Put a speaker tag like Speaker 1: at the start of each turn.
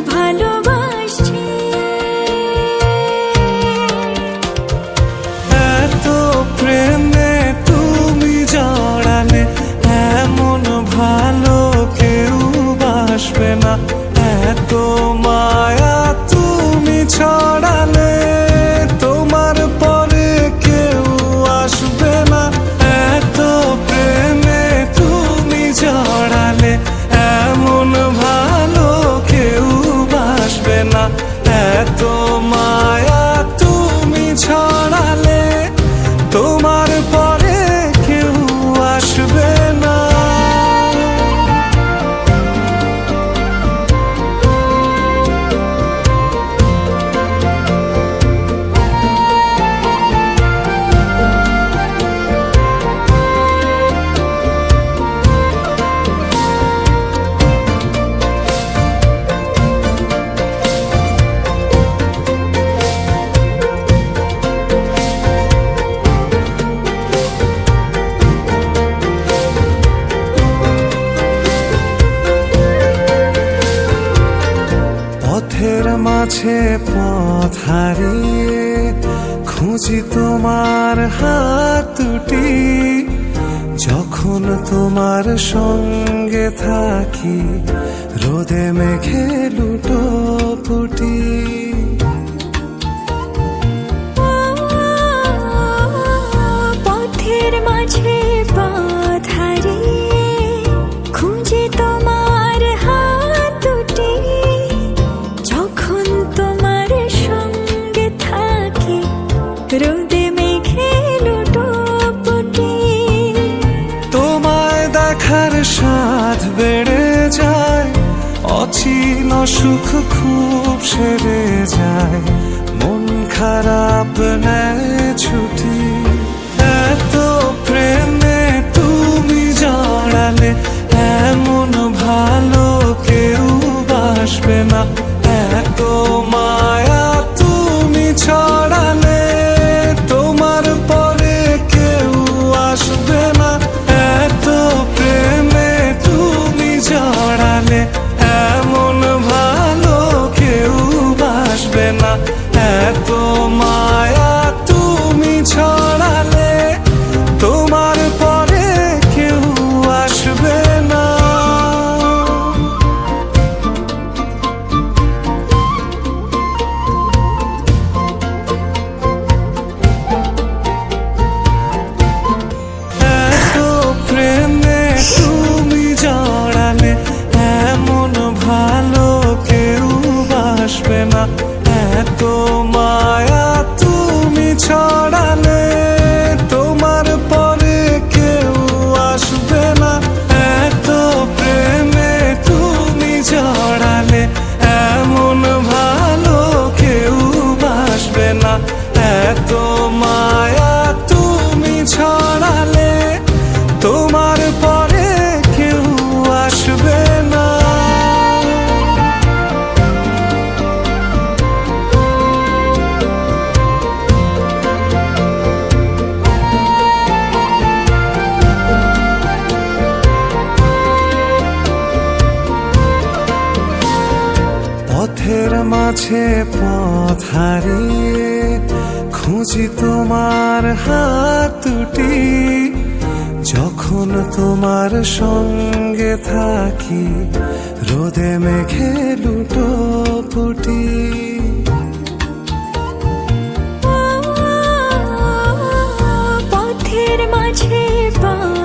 Speaker 1: ভালো মাঝে পথ হারিয়ে খুঁজি তোমার হাত দুটি। যখন তোমার সঙ্গে থাকি, রোদে মেঘে লুটো পুটি।
Speaker 2: পথের মাঝে স্বাদ বেড়ে যায় অচিন সুখ খুব সেরে যায়। মন খারাপ নেয় না। এত মায়া তুমি ছড়ালে মাঝে পথ হারিয়ে খুঁজি তোমার হাত দুটি। যখন তোমার সঙ্গে থাকি, রোদে মেঘে লুটো ফুটি
Speaker 1: পথের মাঝে পথ